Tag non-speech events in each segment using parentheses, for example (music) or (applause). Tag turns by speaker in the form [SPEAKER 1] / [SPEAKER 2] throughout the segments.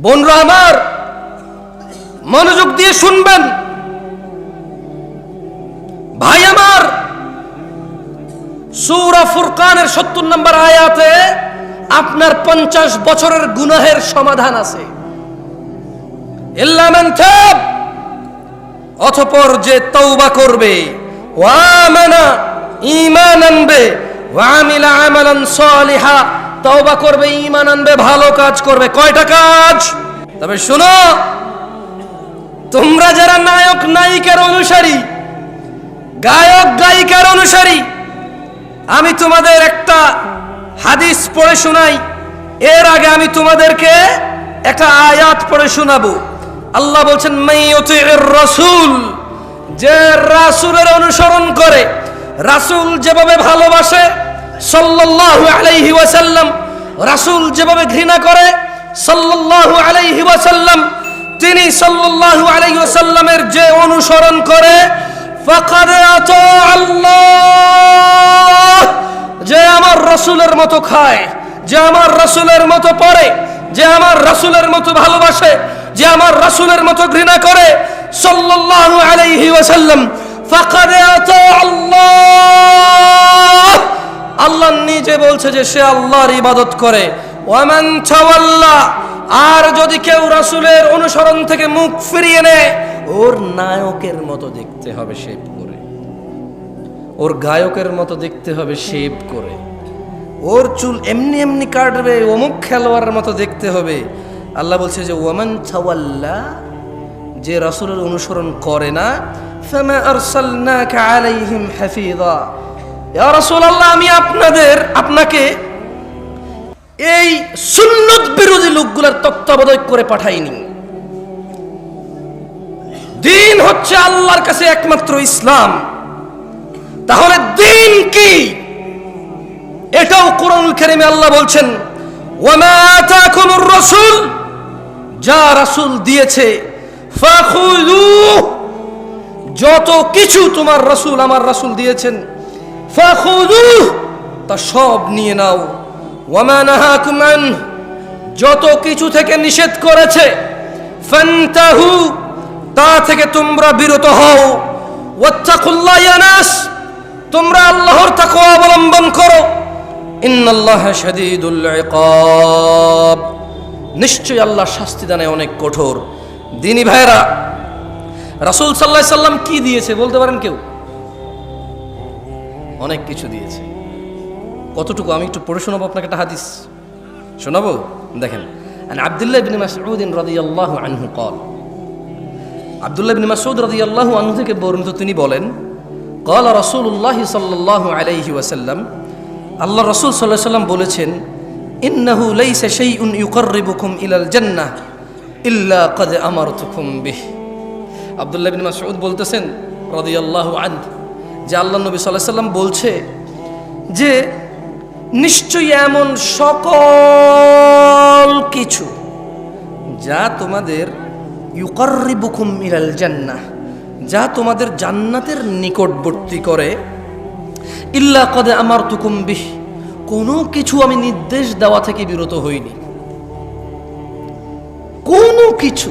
[SPEAKER 1] বোনরা আমার মনোযোগ দিয়ে শুনবেন। ভাই আমার, সূরা ফুরকানের সত্তর নম্বর আয়াতে আপনার পঞ্চাশ বছরের গুনাহের সমাধান আছে। তাব যে তৌবা করবে ওয়ামানা ঈমান আনবে ওয়ামিলা আমালান সালিহা। তওবা করবে, ঈমান আনবে, ভালো কাজ করবে। কয়টা কাজ? তবে শোনো, তোমরা যারা নায়ক, নায়িকার অনুসারী, গায়ক, গায়িকার অনুসারী, আমি তোমাদের একটা হাদিস পড়ে শোনাই। এর আগে আমি তোমাদেরকে একটা আয়াত পড়ে শোনাবো। আল্লাহ বলছেন রাসূল যে রাসূলের অনুসরণ করে। রাসূল যেভাবে ভালোবাসে সাল্লাল্লাহু আলাইহি ওয়াসাল্লাম, রাসূল যেভাবে ঘৃণা করে, সাল্লাল্লাহু আলাইহি ওয়াসাল্লাম, তিনি সাল্লাল্লাহু আলাইহি ওয়াসাল্লামের যে অনুসরণ করে, ফাকাদ আতা আল্লাহ যে আমার রসুলের মতো খায়, যে আমার রসুলের মতো পড়ে, যে আমার রসুলের মতো ভালোবাসে, যে আমার রসুলের মতো ঘৃণা করে, সাল্লাল্লাহু আলাইহি ওয়াসাল্লাম, ফাকাদ আতা আল্লাহ আল্লাহ নিজে বলছে যে সে আল্লাহর ইবাদত করে। ওয়ামান তাওয়াল্লা, আর যদি কেউ রাসূলের অনুসরণ থেকে মুখ ফিরিয়ে নেয়, ওর নায়কের মতো দেখতে হবে শেপ করে। ওর গায়কের মতো দেখতে হবে শেপ করে। ওর চুল এমনি এমনি কাটবে, অমুক খেলোয়াড়ের মতো দেখতে হবে। আল্লাহ বলছে যে, ওয়ামান ছাওয়াল্লা যে রাসূলের অনুসরণ করে না, ফামা আরসালনাকা আলাইহিম হাফিযা। রাসূলুল্লাহ, আমি আপনাদের, আপনাকে এই সুন্নত বিরোধী লোকগুলোর তত্ত্বাবধায়ক করে পাঠাইনি। দিন হচ্ছে আল্লাহর কাছে একমাত্র ইসলাম। তাহলে দিন কি? এটাও কোরআন কারিমে আল্লাহ বলছেন, ওয়ামা আতাকুমুর রাসূল যা রাসূল দিয়েছে ফাখুযু যত কিছু তোমার রাসূল আমার রাসূল দিয়েছেন তা সব নিয়ে নাও। ওয়ামা নাহাকুম যত কিছু থেকে নিষেধ করেছে তা থেকে তোমরা বিরত হও। ওয়াত্তাকুল্লাহ তোমরা আল্লাহর তাকওয়া অবলম্বন করো। ইন্নাল্লাহ নিশ্চয়ই আল্লাহ শাস্তি দানে অনেক কঠোর। দিনী ভাইরা রাসূল আলাইহি সাল্লাম কি দিয়েছে বলতে পারেন কেউ? অনেক কিছু দিয়েছে। কতটুকু আমি একটু পড়ে শোনাবো আপনাকে একটা হাদিস? শোনাবো? দেখেন আবদুল্লাহ ইবনে মাসউদ আল্লাহ আনহু কল আবদুল্লাহ ইবনে মাসউদ আল্লাহ আনহু থেকে বর্ণিত তিনি বলেন কল রাসূলুল্লাহ সাল্লাল্লাহু আলাইহি ওয়াসাল্লাম। আল্লাহ রাসূল সাল্লাল্লাহু সাল্লাম বলেছেন, ইন্নাহু লাইসা শাইউন ইউকাররিবুকুম ইলাল জান্নাহ ইল্লা কদ আমারতুকুম বিহ। আবদুল্লাহ ইবনে মাসউদ বলতেছেন, রাদিয়াল্লাহু আনহু। যে আল্লাহ নবী আলাইহি সাল্লাম বলছে যে নিশ্চয়ই এমন সকল কিছু যা তোমাদের ইউকারিবুকুম ইলাল জান্নাহ, যা তোমাদের জান্নাতের নিকটবর্তী করে। ইল্লা কদে আমার তুকুম বিহ, কোনো কিছু আমি নির্দেশ দেওয়া থেকে বিরত হইনি। কোনো কিছু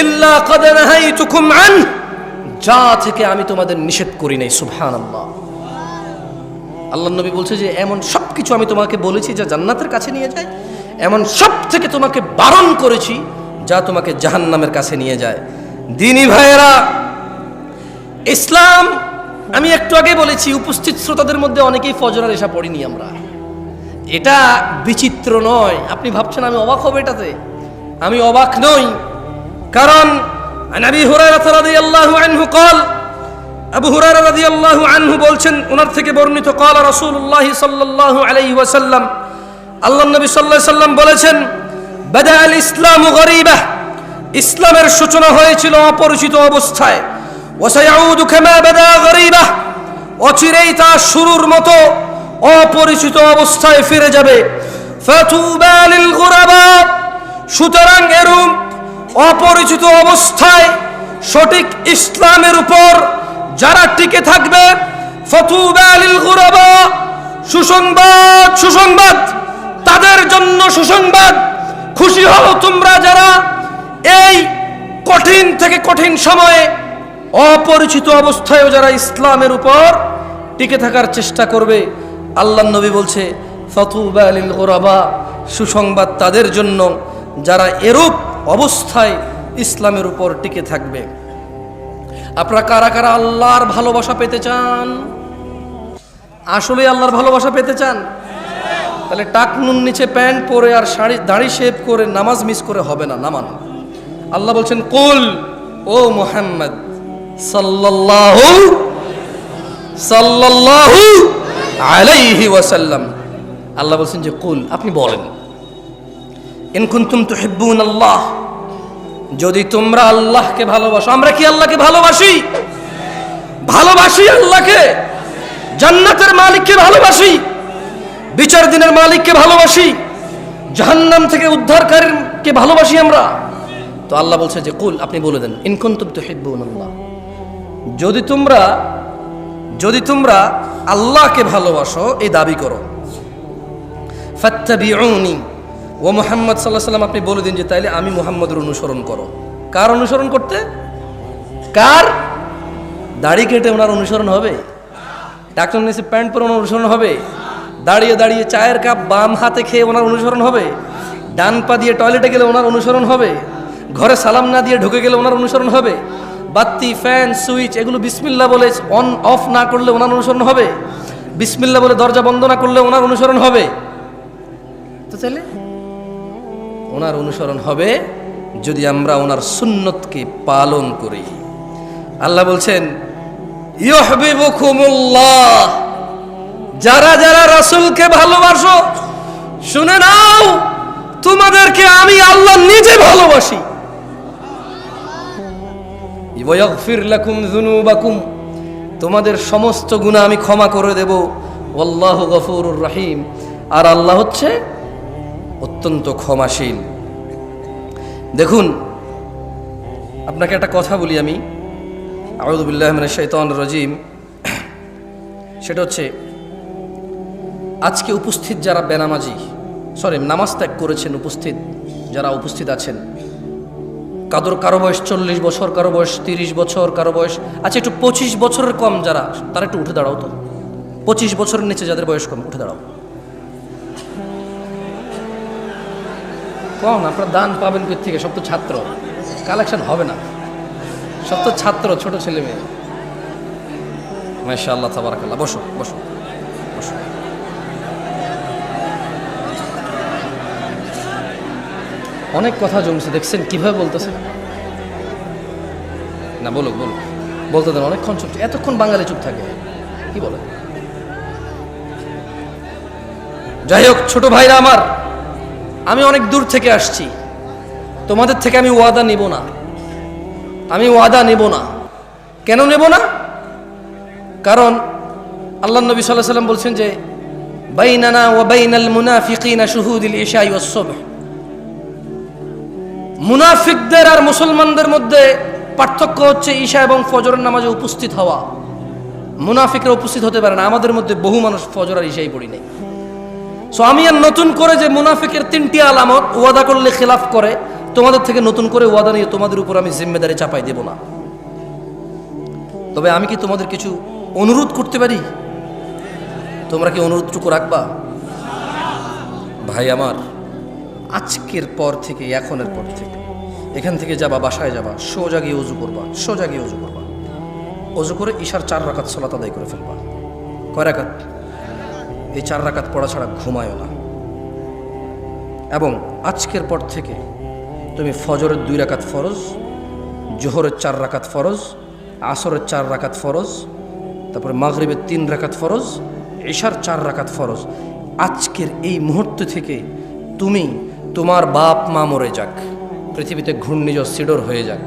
[SPEAKER 1] ইল্লা কদ নাহাইতুকুম আন, যা থেকে আমি তোমাদের নিষেধ করি নাই, সুবহানাল্লাহ। আল্লাহ নবী বলছে যে, এমন সব কিছু আমি তোমাকে বলেছি যা জান্নাতের কাছে নিয়ে যায়, এমন সব থেকে তোমাকে বারণ করেছি যা তোমাকে জাহান্নামের কাছে নিয়ে যায়। দিনী ভাইয়েরা, ইসলাম, আমি একটু আগে বলেছি, উপস্থিত শ্রোতাদের মধ্যে অনেকেই ফজরার এসা পড়িনি আমরা। এটা বিচিত্র নয়। আপনি ভাবছেন আমি অবাক হব এটাতে? আমি অবাক নই। কারণ নবী হুরায়রা রাদিয়াল্লাহু আনহু قال আবু হুরায়রা রাদিয়াল্লাহু আনহু বলছেন ওনার থেকে বর্ণিত قال রাসূলুল্লাহ সাল্লাল্লাহু আলাইহি ওয়াসাল্লাম আল্লাহ নবী সাল্লাল্লাহু আলাইহি সাল্লাম বলেছেন বাদা আল ইসলামু গরীবা ইসলামের সূচনা হয়েছিল অপরিচিত অবস্থায় ওয়াসায়াউদু কামা বাদা গরীবা অচিরেই তা শুরুর মতো অপরিচিত অবস্থায় ফিরে যাবে ফাতুবা লিল গুরাবা সুতরাং এরূপ অপরিচিত অবস্থায় সঠিক ইসলামের উপর যারা টিকে থাকবে সুসংবাদ সুসংবাদ, তাদের জন্য সুসংবাদ। খুশি হও তোমরা যারা এই কঠিন থেকে কঠিন সময়ে অপরিচিত অবস্থায়ও যারা ইসলামের উপর টিকে থাকার চেষ্টা করবে আল্লাহ নবী বলছে, ফতুবা আলিল গোরাবা, সুসংবাদ তাদের জন্য। যারা এরূপ অবস্থায় ইসলামের উপর টিকে থাকবে। আপনারা কারা কারা আল্লাহর ভালোবাসা পেতে চান? আসলে আল্লাহর ভালোবাসা পেতে চান? তাহলে টাকনুন নিচে প্যান্ট পরে আর শাড়ি, দাড়ি শেভ করে নামাজ মিস করে হবে না, নামান। আল্লাহ বলছেন, কুল, ও মোহাম্মদ, সাল্লাল্লাহু সাল্লাল্লাহু আলাইহি ওয়াসাল্লাম। আল্লাহ বলছেন যে, কুল, আপনি বলেন। ইন কুনতুম তুহিব্বুন আল্লাহ। যদি তোমরা আল্লাহকে ভালোবাসো, আমরা কি আল্লাহকে ভালোবাসি? ভালোবাসি আল্লাহকে। জান্নাতের মালিককে ভালোবাসি। বিচার দিনের মালিককে ভালোবাসি। জাহান্নাম থেকে উদ্ধারকারীকে ভালোবাসি আমরা। তো আল্লাহ বলছে যে, কুল, আপনি বলে দেন ইনকুন্তুম তুহিব্বুন আল্লাহ। যদি তোমরা যদি তোমরা আল্লাহকে ভালোবাসো, এই দাবি করো। ফাত্তাবিউনি ও মোহাম্মদ সাল্লাহ সাল্লাম আপনি বলে দিন যে তাইলে আমি মোহাম্মদের অনুসরণ করো। কার অনুসরণ করতে? কার? দাড়ি কেটে ওনার অনুসরণ হবে? ডাক্তার নিচে প্যান্ট পরে ওনার অনুসরণ হবে? দাঁড়িয়ে দাঁড়িয়ে চায়ের কাপ বাম হাতে খেয়ে ওনার অনুসরণ হবে? ডান পা দিয়ে টয়লেটে গেলে ওনার অনুসরণ হবে? ঘরে সালাম না দিয়ে ঢুকে গেলে ওনার অনুসরণ হবে? বাত্তি ফ্যান, সুইচ, এগুলো বিসমিল্লা বলে অন, অফ না করলে ওনার অনুসরণ হবে? বিসমিল্লা বলে দরজা বন্ধ না করলে ওনার অনুসরণ হবে? তো তাহলে ওনার অনুসরণ হবে যদি আমরা ওনার সুন্নতকে পালন করি। আল্লাহ বলছেন যারা যারা রাসূলকে ভালোবাসো, শুনে নাও, তোমাদেরকে আমি আল্লাহ নিজে ভালোবাসি। তোমাদের সমস্ত গুনাহ আমি ক্ষমা করে দেব। আল্লাহু গফুরুর রহিম। আর আল্লাহ হচ্ছে অত্যন্ত ক্ষমাসীন দেখুন, আপনাকে একটা কথা বলি আমি। আউদুবিল্লাহ শৈতান রাজিম। সেটা হচ্ছে, আজকে উপস্থিত যারা বেনামাজি, সরি, নামাজ ত্যাগ করেছেন উপস্থিত, যারা উপস্থিত আছেন কাদর কারও বয়স চল্লিশ বছর, কারও বয়স তিরিশ বছর, কারও বয়স আচ্ছা একটু পঁচিশ বছরের কম যারা, তারা একটু উঠে দাঁড়াও তো। পঁচিশ বছরের নিচে যাদের বয়স কম, উঠে দাঁড়াও। কম, আপনার দান পাবেন কোথা থেকে সব তো ছাত্র। কালেকশন হবে না। সব তো ছাত্র, ছোট ছেলে মেয়ে। মাশা আল্লাহ তাবারাকাল্লাহ। বসো বসো বসো। অনেক কথা জমছে, দেখছেন? কীভাবে বলতেছে না, বলুক বলুক। বলতে দেন, অনেকক্ষণ চুপ, এতক্ষণ বাঙালি চুপ থাকে। কি বলে যাই হোক, ছোট ভাইরা আমার আমি অনেক দূর থেকে আসছি। তোমাদের থেকে আমি ওয়াদা নিব না। আমি ওয়াদা নেব না। কেন নেব না? কারণ আল্লাহ নবী সাল্লাহ সাল্লাম বলছেন যে, বাইনানা ওয়া বাইনাল মুনাফিকিনা শুহুদিল ইশাই ওয়াস সুবহ। মুনাফিকদের আর মুসলমানদের মধ্যে পার্থক্য হচ্ছে ঈশা এবং ফজরের নামাজে উপস্থিত হওয়া। মুনাফিকরা উপস্থিত হতে পারে না। আমাদের মধ্যে বহু মানুষ ফজর আর ঈশাই পড়ি নাই। সো আমি আর নতুন করে যে মুনাফিকের তিনটি আলামত ওয়াদা করলে খেলাফ করে, তোমাদের থেকে নতুন করে ওয়াদা নিয়ে তোমাদের উপর আমি জিম্মেদারি চাপাই দেব না। তবে আমি কি তোমাদের কিছু অনুরোধ করতে পারি? তোমরা কি অনুরোধটুকু রাখবা? ভাই আমার, আজকের পর থেকে, এখনের পর থেকে, এখান থেকে যাবা, বাসায় যাবা, সোজা গিয়ে উজু করবা, সোজা গিয়ে উজু করবা। অজু করে ঈশার চার রাকাত সলাত আদায় করে ফেলবা। কয় রাকাত? এই চার রাকাত পড়া ছাড়া ঘুমায়ও না। এবং আজকের পর থেকে তুমি ফজরের দুই রাকাত ফরজ, জোহরের চার রাকাত ফরজ, আসরের চার রাকাত ফরজ, তারপরে মাগরিবের তিন রাকাত ফরজ এশার চার রাকাত ফরজ। আজকের এই মুহূর্ত থেকে তুমি তোমার বাপ মা মরে যাক, পৃথিবীতে ঘূর্ণিঝড়, সিডর হয়ে যাক,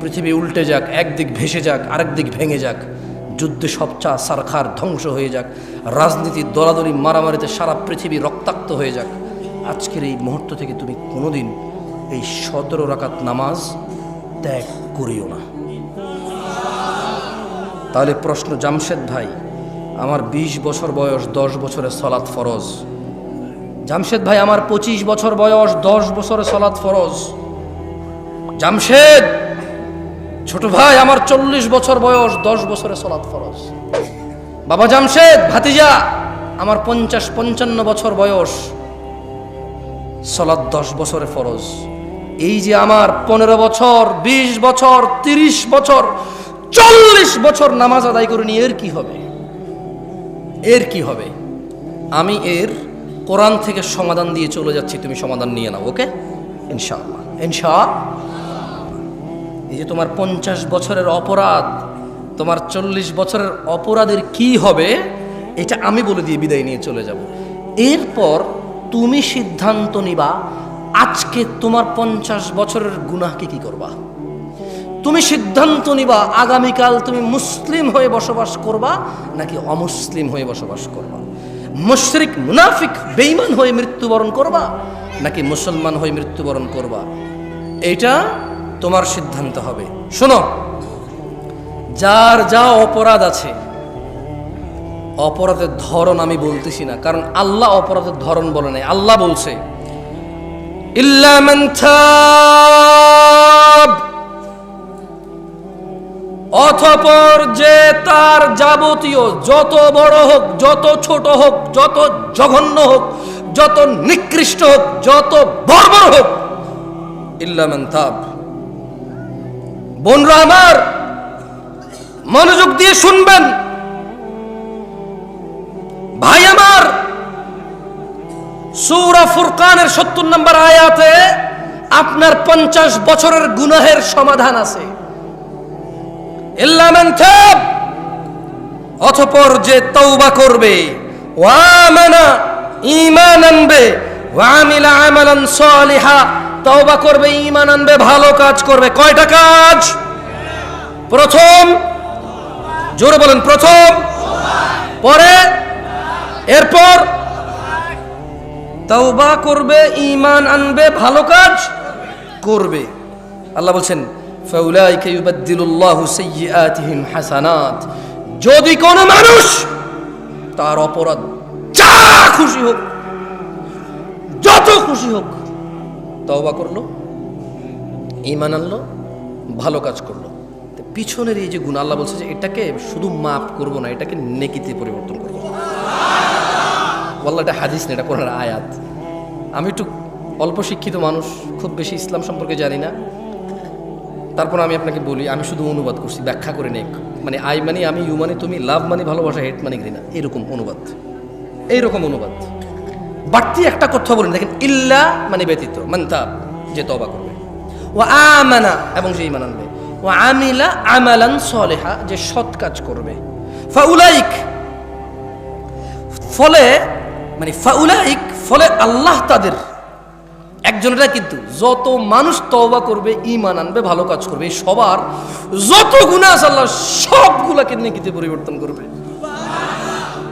[SPEAKER 1] পৃথিবী উল্টে যাক, একদিক ভেসে যাক আরেক দিক ভেঙে যাক। যুদ্ধে সবচা সারখার ধ্বংস হয়ে যাক। রাজনীতির দলাদলি মারামারিতে সারা পৃথিবী রক্তাক্ত হয়ে যাক। আজকের এই মুহূর্ত থেকে তুমি কোনোদিন এই সতেরো রাকাত নামাজ ত্যাগ করিও না। তাহলে প্রশ্ন, জামশেদ ভাই, আমার ২০ বছর বয়স, দশ বছরের সলাৎ ফরজ। জামশেদ ভাই, আমার ২৫ বছর বয়স, দশ বছরে সলাৎ ফরজ। জামশেদ! ছোট ভাই, আমার চল্লিশ বছর বয়স, দশ বছরে সলাৎ ফরজ। বাবা জামশেদ, ভাতিজা, আমার পঞ্চাশ পঞ্চান্ন বছর বয়স, সলাৎ দশ বছরে ফরজ। এই যে আমার পনেরো বছর ২০ বছর ৩০ বছর, চল্লিশ বছর নামাজ আদায় করিনি এর কি হবে? এর কি হবে? আমি এর কোরআন থেকে সমাধান দিয়ে চলে যাচ্ছি, তুমি সমাধান নিয়ে নাও, ওকে? ইনশাআল্লাহ। ইনশা এই যে তোমার পঞ্চাশ বছরের অপরাধ, তোমার চল্লিশ বছরের অপরাধের কি হবে, এটা আমি বলে দিয়ে বিদায় নিয়ে চলে যাব। এরপর তুমি সিদ্ধান্ত নিবা, আজকে তোমার পঞ্চাশ বছরের গুনাহকে কি করবা? তুমি সিদ্ধান্ত নিবা, আগামীকাল তুমি মুসলিম হয়ে বসবাস করবা, নাকি অমুসলিম হয়ে বসবাস করবা? মুশরিক, মুনাফিক, বেঈমান হয়ে মৃত্যুবরণ করবা, নাকি মুসলমান হয়ে মৃত্যুবরণ করবা? এটা তোমার সিদ্ধান্ত হবে। শোনো, যার যা অপরাধ আছে, অপরাধের ধরন আমি বলতেছি না, কারণ আল্লাহ অপরাধের ধরন বলে নাই। আল্লাহ বলছে অথপর যে তার যাবতীয় যত বড় হোক, যত ছোট হোক, যত জঘন্য হোক, যত নিকৃষ্ট হোক, যত বর্বর হোক ইল্লামান তাব বোনরা আমার মনোযোগ দিয়ে শুনবেন। ভাই আমার, সূরা ফুরকানের সত্তর নম্বর আয়াতে আপনার পঞ্চাশ বছরের গুনাহের সমাধান আছে। অতঃপর যে তৌবা করবে ওয়ামানা ঈমান আনবে ওয়ামিলা আমালান সালিহা তওবা করবে, ঈমান আনবে, ভালো কাজ করবে। কয়টা কাজ? প্রথম, জোরে বলেন, প্রথম, পরে, এরপর, তওবা করবে, ঈমান আনবে, ভালো কাজ করবে। আল্লাহ বলছেন, ফাউলাইকা ইউবাদদিলুল্লাহু সাইয়্যাতিহিম হাসানাত। যদি কোন মানুষ তার অপরাধ, যা খুশি হোক, যত খুশি হোক তওবা করল ইমান আনলো, ভালো কাজ করল। তো পিছনের এই যে গুণ, আল্লাহ বলছে যে এটাকে শুধু মাফ করব না, এটাকে নেকিতে পরিবর্তন করব। বলল এটা হাদিস না, এটা কোরআন আয়াত। আমি একটু অল্প শিক্ষিত মানুষ, খুব বেশি ইসলাম সম্পর্কে জানি না। তারপর আমি আপনাকে বলি, আমি শুধু অনুবাদ করছি, ব্যাখ্যা করে নেই। মানে আই মানে আমি, ইউ মানে তুমি লাভ মানে ভালোবাসা, হেট মানে ঘৃণা, এরকম অনুবাদ। এইরকম অনুবাদ। বাড়তি একটা কথা বলেন, দেখেন, ইল্লা মানে ব্যতীত মানতা যে তবা করবে। ও আমানা, এবং যে ইমান আনবে। ও আমিলা আমালান সলেহা, যে সৎ কাজ করবে। ফাউলাইক, ফলে মানে ফাউলাইক, ফলে আল্লাহ তাদের একজনেরা কিন্তু, যত মানুষ তওবা করবে, ঈমান আনবে, ভালো কাজ করবে সবার যত গুনাহ আছে আল্লাহ সবগুলাকে নেকিতে পরিবর্তন করবে।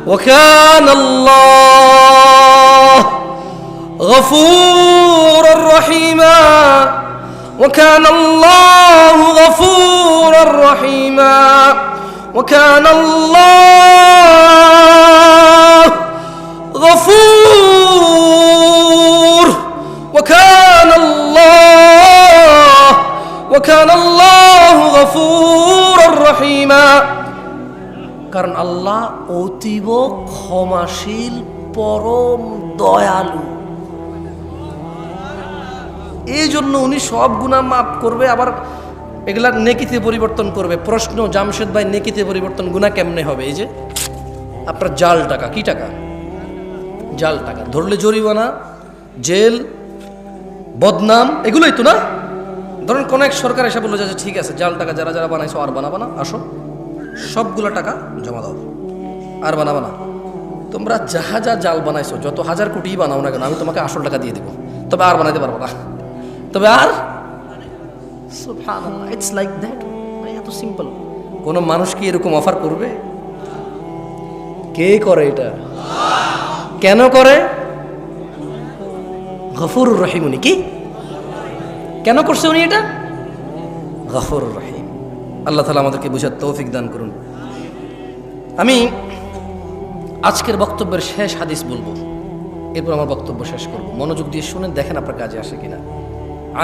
[SPEAKER 1] وكان الله غفورا رحيما. وكان الله غفورا رحيما. وكان الله غفور. وكان الله وكان الله غفورا رحيما. কারণ আল্লাহ অতীব ক্ষমাশীল পরম দয়ালু। এই জন্য উনি সব গুণা মাফ করবে আবার এগুলা নেকিতে পরিবর্তন করবে। প্রশ্ন জামশেদ ভাই নেকিতে পরিবর্তন গুণা কেমনে হবে? এই যে আপনার জাল টাকা কি টাকা? জাল টাকা। ধরলে জরিমানা জেল বদনাম এগুলোই তো না? ধরুন কোন এক সরকার এসে বলল যে আচ্ছা, ঠিক আছে জাল টাকা যারা যারা বানাইছো আর বানাবা না আসো। সবগুলো টাকা জমা দাও। আর বানাবা না। তোমরা যাহা যা জাল বানাইছো যত হাজার কোটি বানাও না কেন আমি তোমাকে আসল টাকা দিয়ে দেবো। তবে আর বানাইতে পারব না। তবে আর? ইটস লাইক দ্যাট এত সিম্পল কোন মানুষ কি এরকম অফার করবে? কে করে এটা? কেন করে? গফুরুর রহিম উনি কি? কেন করছে উনি এটা? গফুরুর রহিম। আল্লাহ তালা আমাদেরকে বুঝার তৌফিক দান করুন। আমি আজকের বক্তব্যের শেষ হাদিস বলব। এরপর আমার বক্তব্য শেষ করব। মনোযোগ দিয়ে শুনেন, দেখেন আপনার কাজে আসে কিনা।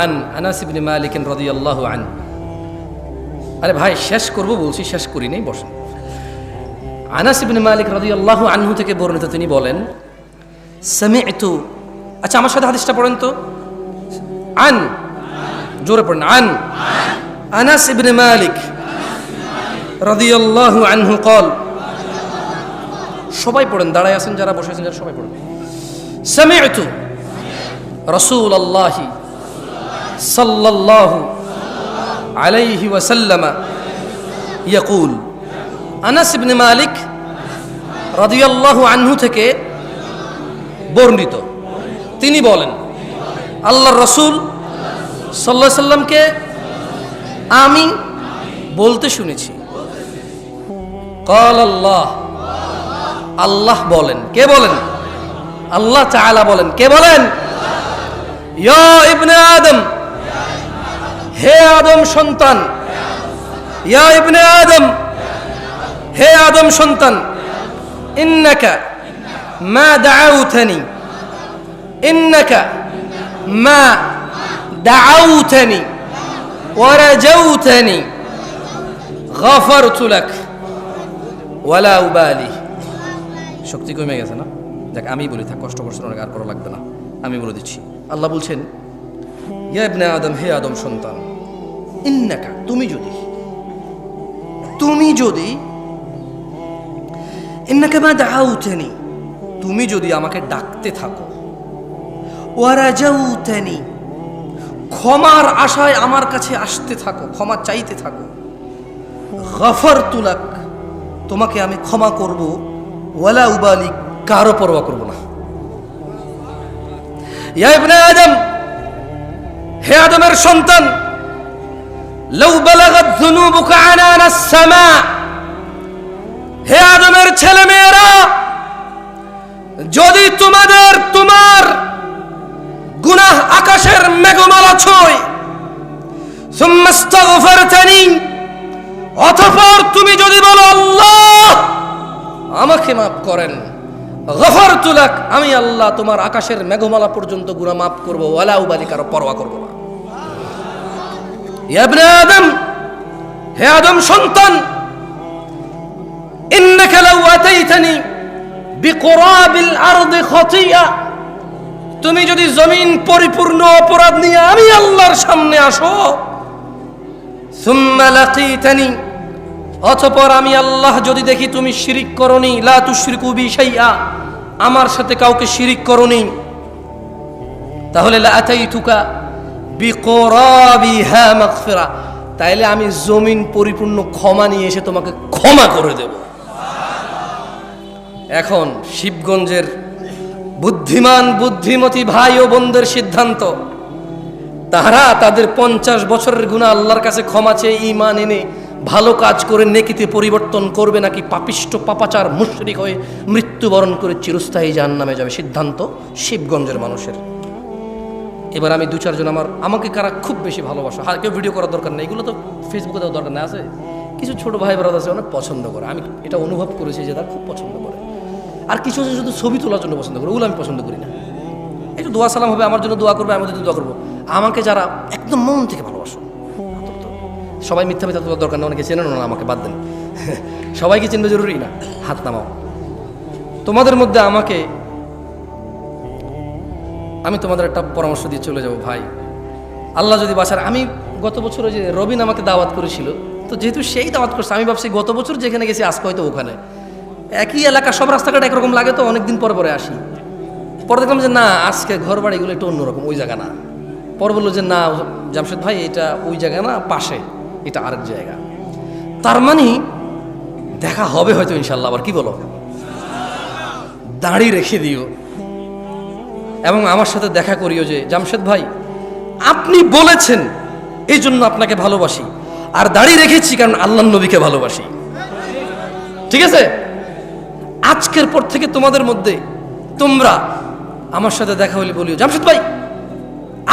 [SPEAKER 1] আন আনাস ইবনে মালিক আল্লাহ আন আরে ভাই, শেষ করব বলছি, শেষ করি নাই, বসেন। আনাস ইবনে মালিক রাদিয়াল্লাহু আনহু থেকে বর্ণিত তিনি বলেন, সামি'তু আচ্ছা আমার সাথে হাদিসটা পড়েন তো। আন জোরে পড়েন, আন আনাস ইবনে মালিক রদিয়াল্লাহু আনহু কল, সবাই পড়েন, দাঁড়ায় আছেন, যারা বসে আছেন, যারা সবাই পড়েন। সামি'তু রাসূলুল্লাহি সাল্লাল্লাহু আলাইহি ওয়াসাল্লাম ইয়াকুল, আনাস ইবনে মালিক রাদিয়াল্লাহু আনহু থেকে বর্ণিত। তিনি বলেন, আল্লাহর রসুল সাল্লাহ সাল্লামকে আমি বলতে শুনেছি। কল আল্লাহ। আল্লাহ বলেন। কে বলেন? আল্লাহ চালা বলেন। কে বলেন? ইবনে আদম। হে আদম সন্তান। ইয়া ইবনে আদম। হে আদম সন্তান। ইন্নাকা মা দাউথানি ইন্নাকা মা দাউথানি ورجوتني غفرت لك ولا أبالي শক্তি কমে গেছে না দেখ আমি বলি থাক কষ্ট করছেন অনেক আর করা লাগবে না আমি বলে দিচ্ছি আল্লাহ বলছেন ইয়া ইবনে আদম হে আদম সন্তান ইন্নাকা তুমি যদি তুমি যদি ইন্নাকা মা দাউতানি তুমি যদি আমাকে ডাকতে থাকো ওয়ারাজাউতানি ক্ষমার আশায় আমার কাছে আসতে থাকো, ক্ষমা চাইতে থাকো। গফর তুলাক, তোমাকে আমি ক্ষমা করব, ওয়ালা উবালি কারও পরোয়া করব না। ইয়া আদম, হে আদমের সন্তান লৌ বালাগাত যুনুবুকা আনানাস সামা। হে আদমের ছেলে মেয়েরা যদি তোমাদের তোমার গুনাহ আকাশের মেঘমালা ছয় অতঃপর তুমি যদি বলো, আল্লাহ, আমাকে মাফ করেন। গফর তুলাক আমি আল্লাহ তোমার আকাশের মেঘমালা পর্যন্ত গুনাহ মাফ করব, ওয়ালা উবালি কারও পরোয়া করব না। আদম, হে আদম সন্তান, ইন্নাকা লাউ আতাইতানি বিকুরাবিল আরদি খতিয়া তুমি যদি জমিন পরিপূর্ণ অপরাধ নিয়ে আমি আল্লাহর সামনে আসো লাকিতানি, অতঃপর আমি আল্লাহ যদি দেখি তুমি শিরিক করনি, লা আমার সাথে কাউকে শিরিক করনি, তাহলে তাইলে আমি জমিন পরিপূর্ণ ক্ষমা নিয়ে এসে তোমাকে ক্ষমা করে দেব। এখন শিবগঞ্জের বুদ্ধিমান, বুদ্ধিমতী ভাই ও বোনদের সিদ্ধান্ত। তারা তাদের পঞ্চাশ বছরের গুণা আল্লাহর কাছে ক্ষমা চেয়ে ইমান এনে ভালো কাজ করে নেকিতে পরিবর্তন করবে নাকি পাপিষ্ট, পাপাচার, মুশরিক হয়ে মৃত্যুবরণ করে চিরস্থায়ী জাহান নামে যাবে? সিদ্ধান্ত শিবগঞ্জের মানুষের। এবার আমি দু চারজন আমার, আমাকে কারা খুব বেশি ভালোবাসা। আর কেউ ভিডিও করার দরকার নেই। এগুলো তো ফেসবুকে দেওয়ার দরকার নেই, আছে? কিছু ছোট ভাই ব্রাদার আছে, অনেক পছন্দ করে। আমি এটা অনুভব করেছি যে তারা খুব পছন্দ করে। আর কিছু আছে শুধু ছবি তোলার জন্য পছন্দ করে, ওগুলো আমি পছন্দ করি না। এই একটু দোয়া সালাম হবে, আমার জন্য দোয়া করবে আমি ওদের জন্য দোয়া করব। আমাকে যারা একদম মন থেকে ভালোবাসো সবাই মিথ্যা মিথ্যা তোলার দরকার না, অনেকে চেনে না, আমাকে বাদ দেন। (laughs) সবাইকে চিনবে জরুরি না, হাত নামাও। তোমাদের মধ্যে আমাকে, আমি তোমাদের একটা পরামর্শ দিয়ে চলে যাব ভাই। আল্লাহ যদি বাঁচার, আমি গত বছর ওই যে রবিন আমাকে দাওয়াত করেছিল, তো যেহেতু সেই দাওয়াত করছে, আমি ভাবছি গত বছর যেখানে গেছি, আজকে হয়তো ওখানে। একই এলাকা, সব রাস্তাঘাট একরকম লাগে তো, অনেকদিন পর পরে আসি। পরে দেখলাম যে না, আজকে ঘর বাড়িগুলো একটু অন্যরকম, ওই জায়গা না। পর বলল যে না, জামশেদ ভাই, এটা ওই জায়গা না, পাশে, এটা আরেক জায়গা। তার মানে দেখা হবে হয়তো ইনশাল্লাহ, আবার কি বলো? দাড়ি রেখে দিও। এবং আমার সাথে দেখা করিও যে, জামশেদ ভাই, আপনি বলেছেন, এই জন্য আপনাকে ভালোবাসি। আর দাঁড়িয়ে রেখেছি কারণ আল্লাহ নবীকে ভালোবাসি। ঠিক আছে? আজকের পর থেকে তোমাদের মধ্যে তোমরা আমার সাথে দেখা হলে বলিও। জামশেদ ভাই,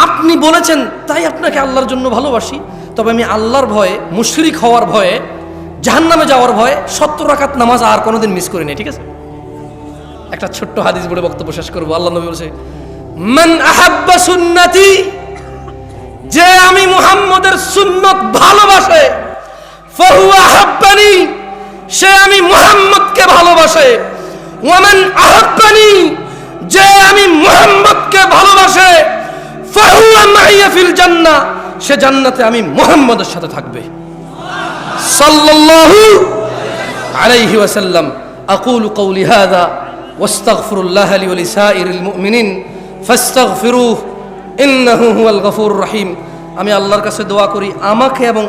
[SPEAKER 1] আপনি বলেছেন, তাই আপনাকে আল্লাহর জন্য ভালোবাসি, তবে আমি আল্লাহর ভয়ে, মুশরিক হওয়ার ভয়ে, জাহান্নামে যাওয়ার ভয়ে সত্তর রাকাত নামাজ আর কোনোদিন মিস করিনি ঠিক আছে? একটা ছোট্ট হাদিস বলে বক্তব্য শেষ করব। আল্লাহ নবী বলছে, মান আহাব্বা সুন্নতি, যে আমি মুহাম্মদের সুন্নত ভালোবাসে, ফাহুয়া হাব্বানি সে আমি মুহাম্মদকে ভালোবাসে। ওয়ামান আহাব্বানি, যে আমি মুহাম্মদকে ভালোবাসে। ফাহুয়া মাইয়া ফিল জান্নাহ, সে জান্নাতে আমি মুহাম্মদের সাথে থাকবে। সাল্লাল্লাহু আলাইহি ওয়াসাল্লাম, আকুলু কওলি হাযা, ওয়াস্তাগফিরুল্লাহ লি ওয়া লিসাইরিল মুমিনিন, ফাস্তাগফিরুহ, ইন্নাহু হুয়াল গফুরুর রহিম। আমি আল্লাহর কাছে দোয়া করি, আমাকে এবং